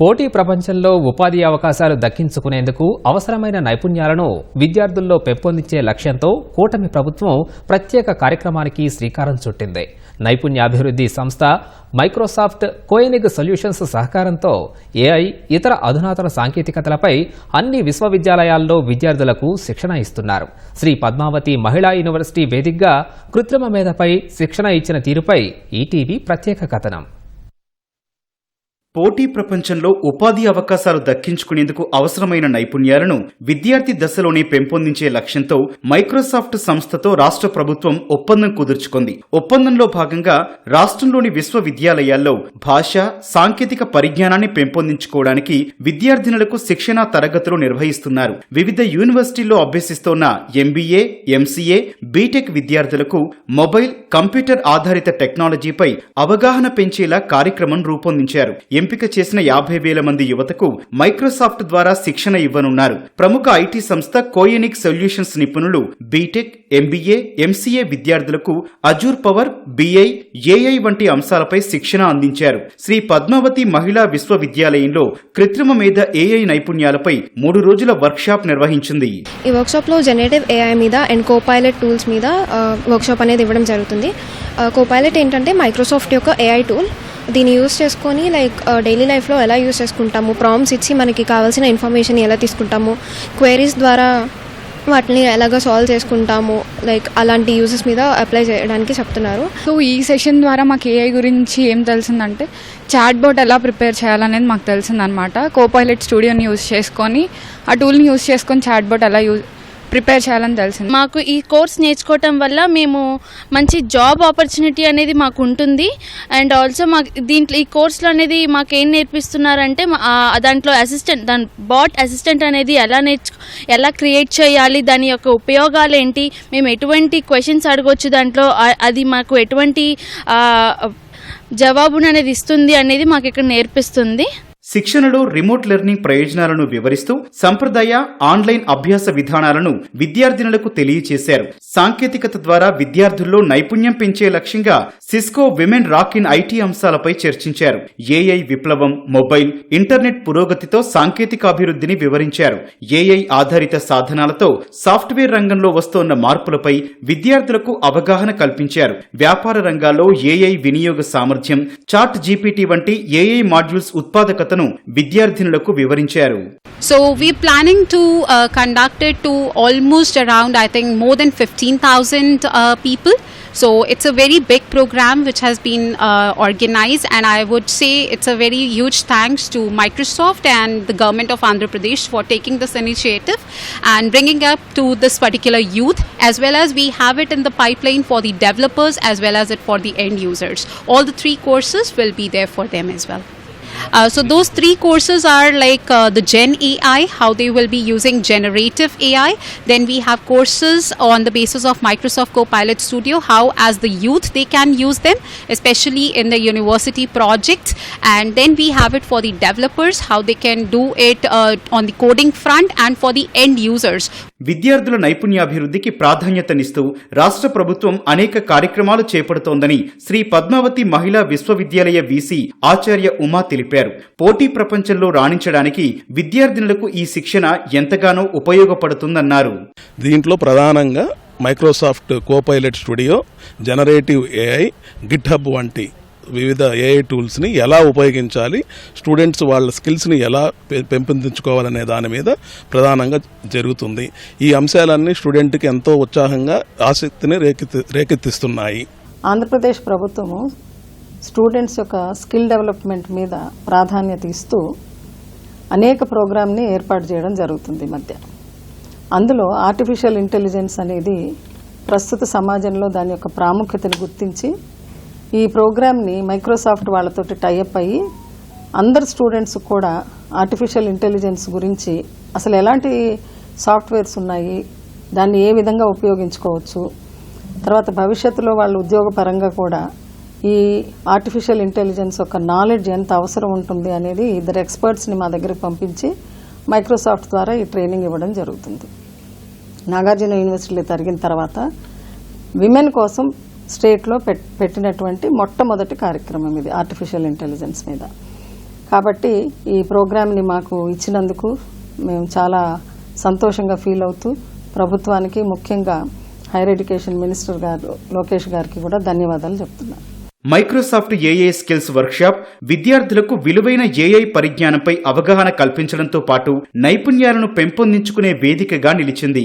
పోటీ ప్రపంచంలో ఉపాధి అవకాశాలు దక్కించుకునేందుకు అవసరమైన నైపుణ్యాలను విద్యార్థుల్లో పెంపొందించే లక్ష్యంతో కూటమి ప్రభుత్వం ప్రత్యేక కార్యక్రమానికి శ్రీకారం చుట్టింది. నైపుణ్యాభివృద్ధి సంస్థ మైక్రోసాఫ్ట్ కోయనిగ్ సొల్యూషన్స్ సహకారంతో ఏఐ ఇతర అధునాతన సాంకేతికతలపై అన్ని విశ్వవిద్యాలయాల్లో విద్యార్థులకు శిక్షణ ఇస్తున్నారు. శ్రీ పద్మావతి మహిళా యూనివర్సిటీ వేదికగా కృత్రిమ మేధపై శిక్షణ ఇచ్చిన తీరుపై ఈటీవీ ప్రత్యేక కథనం. పోటీ ప్రపంచంలో ఉపాధి అవకాశాలు దక్కించుకునేందుకు అవసరమైన నైపుణ్యాలను విద్యార్థి దశలోనే పెంపొందించే లక్ష్యంతో మైక్రోసాఫ్ట్ సంస్థతో రాష్ట్ర ప్రభుత్వం ఒప్పందం కుదుర్చుకుంది. ఒప్పందంలో భాగంగా రాష్ట్రంలోని విశ్వవిద్యాలయాల్లో భాష సాంకేతిక పరిజ్ఞానాన్ని పెంపొందించుకోవడానికి విద్యార్థినులకు శిక్షణా తరగతులు నిర్వహిస్తున్నారు. వివిధ యూనివర్సిటీల్లో అభ్యసిస్తోన్న ఎంబీఏ ఎంసీఏ బీటెక్ విద్యార్థులకు మొబైల్ కంప్యూటర్ ఆధారిత టెక్నాలజీపై అవగాహన పెంచేలా కార్యక్రమం రూపొందించారు. ఎంపిక చేసిన యాభై వేల మంది యువతకు మైక్రోసాఫ్ట్ ద్వారా శిక్షణ ఇవ్వనున్నారు. ప్రముఖ ఐటీ సంస్థ కోయనిక్ సొల్యూషన్స్ నిపుణులు బీటెక్ ఎంబీఏ ఎంసీఏ విద్యార్థులకు అజూర్ పవర్ బిఐ ఏఐ వంటి అంశాలపై శిక్షణ అందించారు. శ్రీ పద్మావతి మహిళా విశ్వవిద్యాలయంలో కృత్రిమ మీద ఏఐ నైపుణ్యాలపై మూడు రోజుల వర్క్షాప్ నిర్వహించింది. ఈ వర్క్షాప్లో జనరేటివ్ ఏఐ మీద అండ్ కోపైలట్ టూల్స్ మీద వర్క్షాప్ అనేది ఇవ్వడం జరుగుతుంది. ఆ, కోపైలట్ ఏంటంటే మైక్రోసాఫ్ట్ యొక్క ఏఐ టూల్. దీన్ని యూస్ చేసుకొని లైక్ డైలీ లైఫ్లో ఎలా యూస్ చేసుకుంటాము? ప్రామ్స్ ఇచ్చి మనకి కావాల్సిన ఇన్ఫర్మేషన్ ఎలా తీసుకుంటాము? క్వైరీస్ ద్వారా వాటిని ఎలాగ సాల్వ్ చేసుకుంటాము? లైక్ అలాంటి యూజెస్ మీద అప్లై చేయడానికి చెప్తున్నారు. సో ఈ సెషన్ ద్వారా మాకు ఏఐ గురించి ఏం తెలిసిందంటే చాట్ బోట్ ఎలా ప్రిపేర్ చేయాలనేది మాకు తెలిసిందనమాట. కోపైలట్ స్టూడియోని యూజ్ చేసుకొని ఆ టూల్ని యూజ్ చేసుకొని చాట్ బోట్ ఎలా యూజ్ ప్రిపేర్ చేయాలని తెలిసింది. మాకు ఈ కోర్స్ నేర్చుకోవటం వల్ల మేము మంచి జాబ్ ఆపర్చునిటీ అనేది మాకు ఉంటుంది. అండ్ ఆల్సో మాకు దీంట్లో ఈ కోర్సులో అనేది మాకు ఏం నేర్పిస్తున్నారంటే దాంట్లో అసిస్టెంట్ దాని బాట్ అసిస్టెంట్ అనేది ఎలా నేర్చు ఎలా క్రియేట్ చేయాలి దాని యొక్క ఉపయోగాలు ఏంటి మేము ఎటువంటి క్వశ్చన్స్ అడగొచ్చు దాంట్లో అది మాకు ఎటువంటి జవాబును అనేది ఇస్తుంది అనేది మాకు ఇక్కడ నేర్పిస్తుంది. శిక్షణలో రిమోట్ లెర్నింగ్ ప్రయోజనాలను వివరిస్తూ సంప్రదాయ ఆన్లైన్ అభ్యాస విధానాలను విద్యార్థినులకు తెలియచేశారు. సాంకేతికత ద్వారా విద్యార్థుల్లో నైపుణ్యం పెంచే లక్ష్యంగా Cisco women rock in IT అంశాలపై చర్చించారు. ఏఐ విప్లవం మొబైల్ ఇంటర్నెట్ పురోగతితో సాంకేతిక అభివృద్ధిని వివరించారు. ఏఐ ఆధారిత సాధనాలతో సాఫ్ట్వేర్ రంగంలో వస్తోన్న మార్పులపై విద్యార్థులకు అవగాహన కల్పించారు. వ్యాపార రంగాల్లో ఏఐ వినియోగ సామర్థ్యం చాట్ జీపీటీ వంటి AI modules ఉత్పాదకతను విద్యార్థినులకు వివరించారు So we're planning to uh, conduct it to almost around, I think, more than 15,000 uh, people. So it's a very big program which has been uh, organized, and I would say it's a very huge thanks to Microsoft and the government of Andhra Pradesh for taking this initiative and bringing up to this particular youth, as well as we have it in the pipeline for the developers as well as it for the end users. All the three courses will be there for them as well. Uh, so those three courses are like uh, the Gen AI, how they will be using generative AI. Then we have courses on the basis of Microsoft Copilot Studio, how as the youth they can use them, especially in the university projects. And then we have it for the developers, how they can do it uh, on the coding front and for the end users. విద్యార్థుల నైపుణ్యాభివృద్ధికి ప్రాధాన్యతనిస్తూ రాష్ట్ర ప్రభుత్వం అనేక కార్యక్రమాలు చేపడుతోందని శ్రీ పద్మావతి మహిళా విశ్వవిద్యాలయ VC ఆచార్య ఉమా తెలిపారు. పోటీ ప్రపంచంలో రాణించడానికి విద్యార్థినులకు ఈ శిక్షణ ఎంతగానో ఉపయోగపడుతుందన్నారు. దీంట్లో ప్రధానంగా Microsoft Copilot Studio generative AI GitHub వంటి వివిధ ఏఐ టూల్స్ని ఎలా ఉపయోగించాలి స్టూడెంట్స్ వాళ్ళ స్కిల్స్ని ఎలా పె- పెంపొందించుకోవాలనే దాని మీద ప్రధానంగా జరుగుతుంది. ఈ అంశాలన్నీ స్టూడెంట్కి ఎంతో ఉత్సాహంగా ఆసక్తిని రేకెత్తి రేకెత్తిస్తున్నాయి. ఆంధ్రప్రదేశ్ ప్రభుత్వము స్టూడెంట్స్ యొక్క స్కిల్ డెవలప్మెంట్ మీద ప్రాధాన్యత ఇస్తూ అనేక ప్రోగ్రామ్ని ఏర్పాటు చేయడం జరుగుతుంది మధ్య. అందులో ఆర్టిఫిషియల్ ఇంటెలిజెన్స్ అనేది ప్రస్తుత సమాజంలో దాని యొక్క ప్రాముఖ్యతను గుర్తించి ఈ ప్రోగ్రామ్ని మైక్రోసాఫ్ట్ వాళ్ళతోటి టైఅప్ అయ్యి అందరు స్టూడెంట్స్ కూడా ఆర్టిఫిషియల్ ఇంటెలిజెన్స్ గురించి అసలు ఎలాంటి సాఫ్ట్వేర్స్ ఉన్నాయి దాన్ని ఏ విధంగా ఉపయోగించుకోవచ్చు తర్వాత భవిష్యత్తులో వాళ్ళు ఉద్యోగపరంగా కూడా ఈ ఆర్టిఫిషియల్ ఇంటెలిజెన్స్ యొక్క నాలెడ్జ్ ఎంత అవసరం ఉంటుంది అనేది ఇద్దరు ఎక్స్పర్ట్స్ని మా దగ్గరికి పంపించి మైక్రోసాఫ్ట్ ద్వారా ఈ ట్రైనింగ్ ఇవ్వడం జరుగుతుంది. నాగార్జున యూనివర్సిటీలో జరిగిన తర్వాత విమెన్ కోసం స్టేట్లో పెట్ పెట్టినటువంటి మొట్టమొదటి కార్యక్రమం ఇది ఆర్టిఫిషియల్ ఇంటెలిజెన్స్ మీద. కాబట్టి ఈ ప్రోగ్రామ్ని మాకు ఇచ్చినందుకు మేము చాలా సంతోషంగా ఫీల్ అవుతూ ప్రభుత్వానికి ముఖ్యంగా హైయర్ ఎడ్యుకేషన్ మినిస్టర్ గారు లోకేష్ గారికి కూడా ధన్యవాదాలు చెప్తున్నాను మైక్రోసాఫ్ట్ ఏఐ స్కిల్స్ వర్క్షాప్ విద్యార్థులకు విలువైన ఏఐ పరిజ్ఞానంపై అవగాహన కల్పించడంతో పాటు నైపుణ్యాలను పెంపొందించుకునే వేదికగా నిలిచింది.